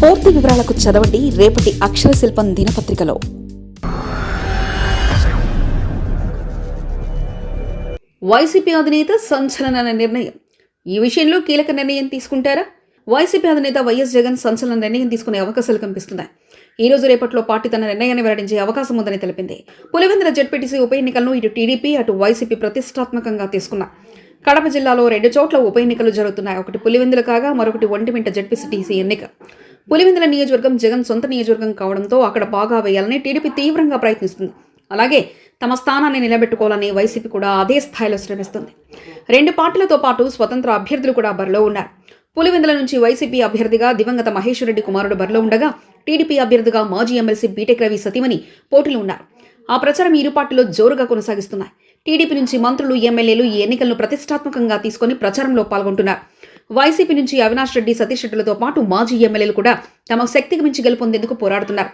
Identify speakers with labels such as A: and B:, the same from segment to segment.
A: పూర్తి వివరాలకు చదవండి రేపటి అక్షర శిల్పం దినపత్రికలో. వైసీపీ అధినేత సంచలన నిర్ణయం. ఈ విషయంలో కీలక నిర్ణయం తీసుకుంటారా? వైసీపీ అధినేత వైఎస్ జగన్ సంచలన నిర్ణయం తీసుకునే అవకాశాలు కనిపిస్తున్నాయి. ఈ రోజు రేపట్లో పార్టీ తన నిర్ణయాన్ని వెల్లడించే అవకాశం ఉందని తెలిపింది. పులివెందుల జడ్పీటీసీ ఉప ఎన్నికలను ఇటు టీడీపీ అటు వైసీపీ ప్రతిష్టాత్మకంగా తీసుకున్నాయి. కడప జిల్లాలో రెండు చోట్ల ఉప ఎన్నికలు జరుగుతున్నాయి. ఒకటి పులివెందులు కాగా మరొకటి ఒంటిమింట జడ్పీసీటీసీ ఎన్నిక. పులివెందుల నియోజకవర్గం జగన్ సొంత నియోజకవర్గం కావడంతో అక్కడ బాగా వేయాలని టీడీపీ తీవ్రంగా ప్రయత్నిస్తుంది. అలాగే తమ స్థానాన్ని నిలబెట్టుకోవాలని వైసీపీ కూడా అదే స్థాయిలో శ్రమిస్తుంది. రెండు పార్టీలతో పాటు స్వతంత్ర అభ్యర్థులు కూడా బరిలో ఉన్నారు. పులివెందుల నుంచి వైసీపీ అభ్యర్థిగా దివంగత మహేశ్వర్ రెడ్డి కుమారుడు బరిలో ఉండగా టీడీపీ అభ్యర్థిగా మాజీ ఎమ్మెల్సీ బీటెక్ రవి సతీమణి పోటీలు ఉన్నారు. ఆ ప్రచారం ఇరు పార్టీలో జోరుగా కొనసాగిస్తున్నాయి. టీడీపీ నుంచి మంత్రులు ఎమ్మెల్యేలు ఈ ఎన్నికలను ప్రతిష్టాత్మకంగా తీసుకొని ప్రచారంలో పాల్గొంటున్నారు. వైసీపీ నుంచి అవినాష్ రెడ్డి సతీష్ రెడ్డిలతో పాటు మాజీ ఎమ్మెల్యేలు కూడా తమ శక్తికి మించి గెలుపొందేందుకు పోరాడుతున్నారు.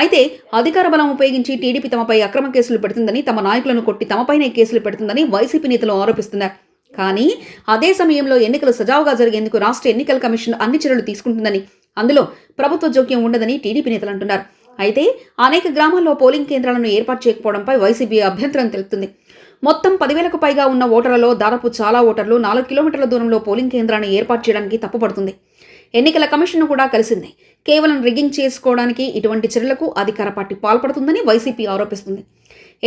A: అయితే అధికార బలం ఉపయోగించి టీడీపీ తమపై అక్రమ కేసులు పెడుతుందని తమ నాయకులను కొట్టి తమపైనే కేసులు పెడుతుందని వైసీపీ నేతలు ఆరోపిస్తున్నారు. కానీ అదే సమయంలో ఎన్నికలు సజావుగా జరిగేందుకు రాష్ట్ర ఎన్నికల కమిషన్ అన్ని చర్యలు తీసుకుంటుందని అందులో ప్రభుత్వ జోక్యం ఉండదని టీడీపీ నేతలు అంటున్నారు. అయితే అనేక గ్రామాల్లో పోలింగ్ కేంద్రాలను ఏర్పాటు చేయకపోవడంపై వైసీపీ అభ్యంతరం తెలుపుతుంది. మొత్తం పదివేలకు పైగా ఉన్న ఓటర్లలో దాదాపు చాలా ఓటర్లు నాలుగు కిలోమీటర్ల దూరంలో పోలింగ్ కేంద్రాన్ని ఏర్పాటు చేయడానికి తప్పుపడుతుంది. ఎన్నికల కమిషన్ కూడా కలిసింది. కేవలం రిగ్గింగ్ చేసుకోవడానికి ఇటువంటి చర్యలకు అధికార పార్టీ పాల్పడుతుందని వైసీపీ ఆరోపిస్తుంది.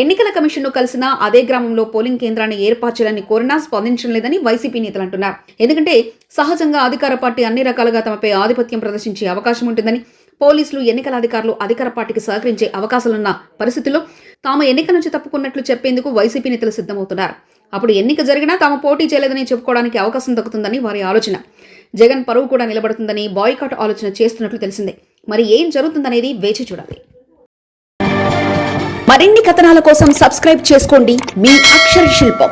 A: ఎన్నికల కమిషన్ను కలిసినా అదే గ్రామంలో పోలింగ్ కేంద్రాన్ని ఏర్పాటు చేయాలని కోరినా స్పందించడం లేదని వైసీపీ నేతలు అంటున్నారు. ఎందుకంటే సహజంగా అధికార పార్టీ అన్ని రకాలుగా తమపై ఆధిపత్యం ప్రదర్శించే అవకాశం ఉంటుందని పోలీసులు ఎన్నికల అధికారులు అధికార పార్టీకి సహకరించే అవకాశాలున్న పరిస్థితుల్లో తాము ఎన్నిక నుంచి తప్పుకున్నట్లు చెప్పేందుకు వైసీపీ నేతలు సిద్ధమవుతున్నారు. అప్పుడు ఎన్నిక జరిగినా తాము పోటీ చేయలేదని చెప్పుకోవడానికి అవకాశం దక్కుతుందని వారి ఆలోచన. జగన్ పరువు కూడా నిలబడుతుందని బాయ్కాట్ ఆలోచన చేస్తున్నట్లు తెలిసిందే. మరి ఏం జరుగుతుందనేది వేచి చూడాలి. మరిన్ని కథనాల కోసం సబ్స్క్రైబ్ చేసుకోండి. మీ అక్షర శిల్పం.